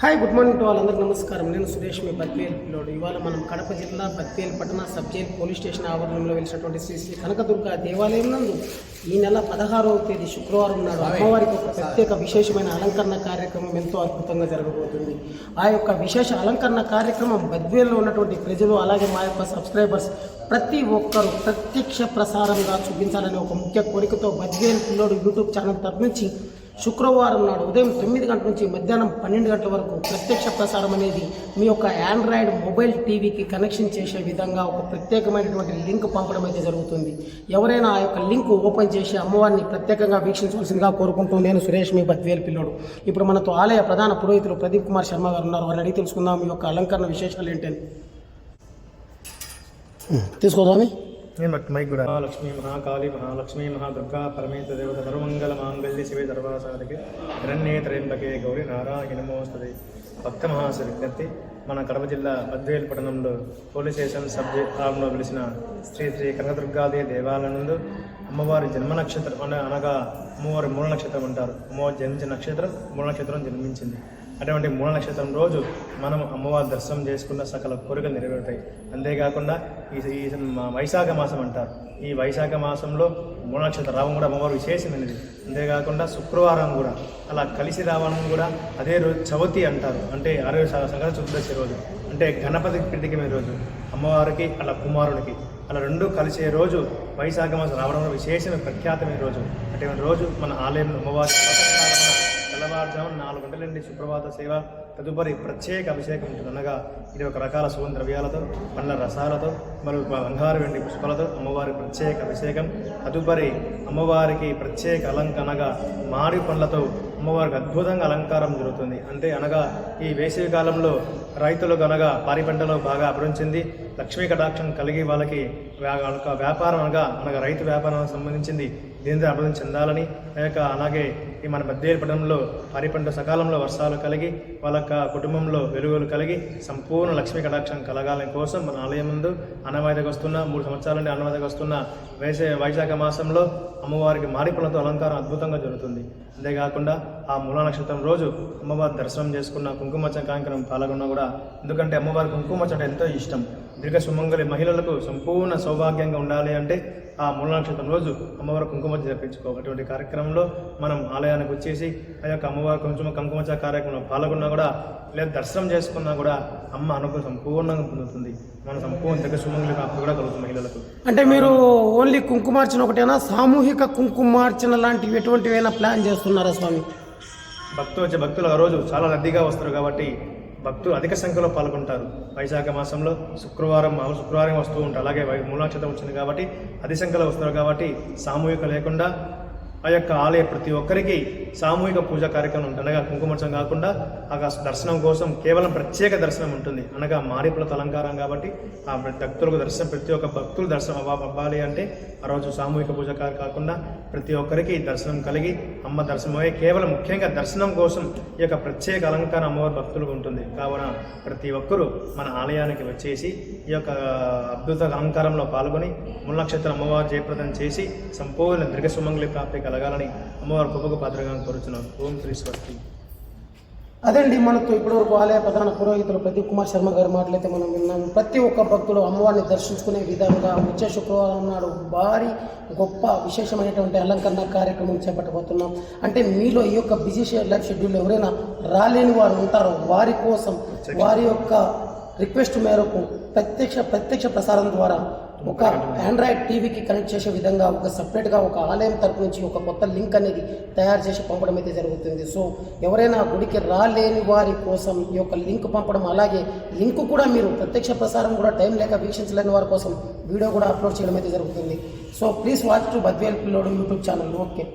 Hi good morning to వాళ్ళందరికీ నమస్కారం. నేను సురేష్ మీ బద్వేల్ పిల్లోడు ఇవాళ మనం కడప జిల్లా బద్వేల్ పట్టణ సబ్ జైల్ పోలీస్ స్టేషన్ ఆవరణంలో వెలిసినటువంటి శ్రీ శ్రీ కనకదుర్గ దేవాలయం నందు ఈ నెల పదహారవ తేదీ శుక్రవారం నాడు అమ్మవారికి ఒక ప్రత్యేక విశేషమైన అలంకరణ కార్యక్రమం ఎంతో అద్భుతంగా జరగబోతుంది. ఆ యొక్క విశేష అలంకరణ కార్యక్రమం బద్వేల్లో ఉన్నటువంటి ప్రజలు అలాగే మా యొక్క సబ్స్క్రైబర్స్ ప్రతి ఒక్కరూ ప్రత్యక్ష ప్రసారంగా చూపించాలనే ఒక ముఖ్య కోరికతో బద్వేల్ పిల్లోడు యూట్యూబ్ ఛానల్ తరపు నుంచి శుక్రవారం నాడు ఉదయం తొమ్మిది గంటల నుంచి మధ్యాహ్నం పన్నెండు గంటల వరకు ప్రత్యక్ష ప్రసారం అనేది మీ యొక్క ఆండ్రాయిడ్ మొబైల్ టీవీకి కనెక్షన్ చేసే విధంగా ఒక ప్రత్యేకమైనటువంటి లింక్ పంపడం అయితే జరుగుతుంది. ఎవరైనా ఆ యొక్క లింక్ ఓపెన్ చేసి అమ్మవారిని ప్రత్యేకంగా వీక్షించవలసిందిగా కోరుకుంటూ నేను సురేష్ మీ బద్వేల్ పిల్లోడు. ఇప్పుడు మనతో ఆలయ ప్రధాన పురోహితులు ప్రదీప్ కుమార్ శర్మ గారు ఉన్నారు. వారిని అడిగి తెలుసుకుందాం. మీ యొక్క అలంకరణ విశేషాలు ఏంటని తీసుకోదామి మైక్ కూడా. మహాలక్ష్మీ మహాకాళి మహాలక్ష్మి మహాదుర్గా పరమేత దేవత సర్వమంగళ మాంగళ్య శివే సర్వాసాధికి హిరణ్యే త్రయంబకే గౌరి నారాయణ నమోస్తది. భక్త మహాశ విజ్ఞప్తి మన కడప జిల్లా బద్వేల్ పట్టణంలో పోలీస్ స్టేషన్ సబ్ జైల్లో వెలిసిన శ్రీ శ్రీ కనకదుర్గాదే దేవాలయం నందు అమ్మవారి జన్మ నక్షత్రం అనగా అమ్మవారి మూల నక్షత్రం అంటారు. అమ్మవారి జన్మించిన నక్షత్రం మూల నక్షత్రం జన్మించింది. అటువంటి మూల నక్షత్రం రోజు మనం అమ్మవారి దర్శనం చేసుకున్న సకల కోరికలు నెరవేరుతాయి. అంతేకాకుండా ఈ ఈ వైశాఖ మాసం అంటారు. ఈ వైశాఖ మాసంలో మూల నక్షత్ర రావడం కూడా అమ్మవారు విశేషమైనది. అంతేకాకుండా శుక్రవారం కూడా అలా కలిసి రావడం కూడా అదే రోజు చవితి అంటారు. అంటే ఆరోగ్య సంగతి చతుర్దశి రోజు. అంటే గణపతి ప్రీతికమైన రోజు అమ్మవారికి అలా కుమారునికి అలా రెండు కలిసే రోజు వైశాఖ మాసం రావడం విశేషమైన ప్రఖ్యాతమైన రోజు. అటువంటి రోజు మన ఆలయంలో అమ్మవారి తెల్లవారుజామున నాలుగు గంటల నుండి సుప్రభాత సేవ తదుపరి ప్రత్యేక అభిషేకం ఉంటుంది అనగా ఇది ఒక రకాల సుగంధ ద్రవ్యాలతో పండ్ల రసాలతో మరియు బంగారు వెండి పుష్పాలతో అమ్మవారి ప్రత్యేక అభిషేకం తదుపరి అమ్మవారికి ప్రత్యేక అలంకరణగా మాడి పండ్లతో అమ్మవారికి అద్భుతంగా అలంకారం జరుగుతుంది. అంటే అనగా ఈ వేసవి కాలంలో రైతులకు అనగా పారి పంటలో బాగా అభివృంచింది లక్ష్మీ కటాక్షం కలిగి వాళ్ళకి వ్యా- వ్యాపారం అనగా అనగా రైతు వ్యాపారానికి సంబంధించింది. దీనితో అభివృద్ధి చెందాలని ఆ యొక్క అలాగే ఈ మన బద్దేలు ఏర్పడంలో వరి పంట సకాలంలో వర్షాలు కలిగి వాళ్ళ కుటుంబంలో వెలుగులు కలిగి సంపూర్ణ లక్ష్మీ కటాక్షం కలగాలని కోసం మన ఆలయం ముందు అన్నవాయిదకు వస్తున్న మూడు సంవత్సరాల నుండి అన్నవాయిదకు వస్తున్న వేసే వైశాఖ మాసంలో అమ్మవారికి మారిపులతో అలంకారం అద్భుతంగా జరుగుతుంది. అంతేకాకుండా ఆ మూలా నక్షత్రం రోజు అమ్మవారి దర్శనం చేసుకున్న కుంకుమచ్చ కార్యక్రమం పాల్గొన్నా కూడా. ఎందుకంటే అమ్మవారి కుంకుమచ్చ అంటే ఎంతో ఇష్టం. దీర్ఘ సుమంగలి మహిళలకు సంపూర్ణ సౌభాగ్యంగా ఉండాలి అంటే ఆ మూల నక్షత్రం రోజు అమ్మవారి కుంకుమచ్చ జరిపించుకో. అటువంటి కార్యక్రమంలో మనం ఆలయానికి వచ్చేసి ఆ యొక్క అమ్మవారి కుంకుమ కుంకుమచ్చ కార్యక్రమంలో పాల్గొన్నా కూడా లేదా దర్శనం చేసుకున్నా కూడా అమ్మ అనుకూల సంపూర్ణంగా పొందుతుంది. మన సంపూర్ణ దీర్ఘ సుమంగలి ప్రాప్తి కూడా కలుగుతుంది మహిళలకు. అంటే మీరు ఓన్లీ కుంకుమార్చన ఒకటేనా? సామూహిక కుంకుమార్చన లాంటివి ఎటువంటివైనా ప్లాన్ చేస్తున్నారా స్వామి? భక్తులు వచ్చే భక్తులు ఆ రోజు చాలా రద్దీగా వస్తారు కాబట్టి భక్తులు అధిక సంఖ్యలో పాల్గొంటారు. వైశాఖ మాసంలో శుక్రవారం మామూలు శుక్రవారం వస్తూ ఉంటారు. అలాగే వై- మూలాక్షతం వచ్చింది కాబట్టి అధిక సంఖ్యలో వస్తారు కాబట్టి సామూహిక లేకుండా ఆ యొక్క ఆలయ ప్రతి ఒక్కరికి సామూహిక పూజ కార్యక్రమం ఉంటుంది అనగా కుంకుమర్చం కాకుండా ఆ దర్శనం కోసం కేవలం ప్రత్యేక దర్శనం ఉంటుంది. అనగా మారిపులతో అలంకారం కాబట్టి ఆ భక్తులకు దర్శనం ప్రతి ఒక్క భక్తులు దర్శనం అవ్వ- అవ్వాలి అంటే ఆ రోజు సామూహిక పూజ కాకుండా ప్రతి ఒక్కరికి దర్శనం కలిగి అమ్మ దర్శనమయ్యే కేవలం ముఖ్యంగా దర్శనం కోసం ఈ యొక్క ప్రత్యేక అలంకారం అమ్మవారి భక్తులకు ఉంటుంది. కావున ప్రతి ఒక్కరూ మన ఆలయానికి వచ్చేసి ఈ యొక్క అద్భుత అలంకారంలో పాల్గొని మూల అమ్మవారు జయప్రదం చేసి సంపూర్ణ దీర్ఘ సుమంగళి ప్రాప్తి కలగాలని అమ్మవారి గొప్పకు పాత్రగా కోరుచున్నాను. ఓం శ్రీ స్వస్తి. అదండి మనతో ఇప్పటివరకు ఆలయ ప్రధాన పురోహితులు ప్రదీప్ కుమార్ శర్మ గారి మాటలైతే మనం విన్నాం. ప్రతి ఒక్క భక్తుడు అమ్మవారిని దర్శించుకునే విధంగా వచ్చే శుక్రవారం నాడు భారీ గొప్ప విశేషమైనటువంటి అలంకరణ కార్యక్రమం చేపట్టబోతున్నాం. అంటే మీలో ఈ యొక్క బిజీ లైఫ్ షెడ్యూల్ ఎవరైనా రాలేని వారు ఉంటారో వారి కోసం వారి యొక్క రిక్వెస్ట్ మేరకు ప్రత్యక్ష ప్రత్యక్ష ప్రసారం ద్వారా ఒక ఆండ్రాయిడ్ టీవీకి కనెక్ట్ చేసే విధంగా ఒక సపరేట్గా ఒక ఆలయం తరపు నుంచి ఒక కొత్త లింక్ అనేది తయారు చేసి పంపడం అయితే జరుగుతుంది. సో ఎవరైనా గుడికి రాలేని వారి కోసం ఈ యొక్క లింక్ పంపడం అలాగే లింక్ కూడా మీరు ప్రత్యక్ష ప్రసారం కూడా టైం లేక వీక్షించలేని వారి కోసం వీడియో కూడా అప్లోడ్ చేయడం అయితే జరుగుతుంది. So please watch to Badvel పిల్లోడు యూట్యూబ్ ఛానల్ ఓకే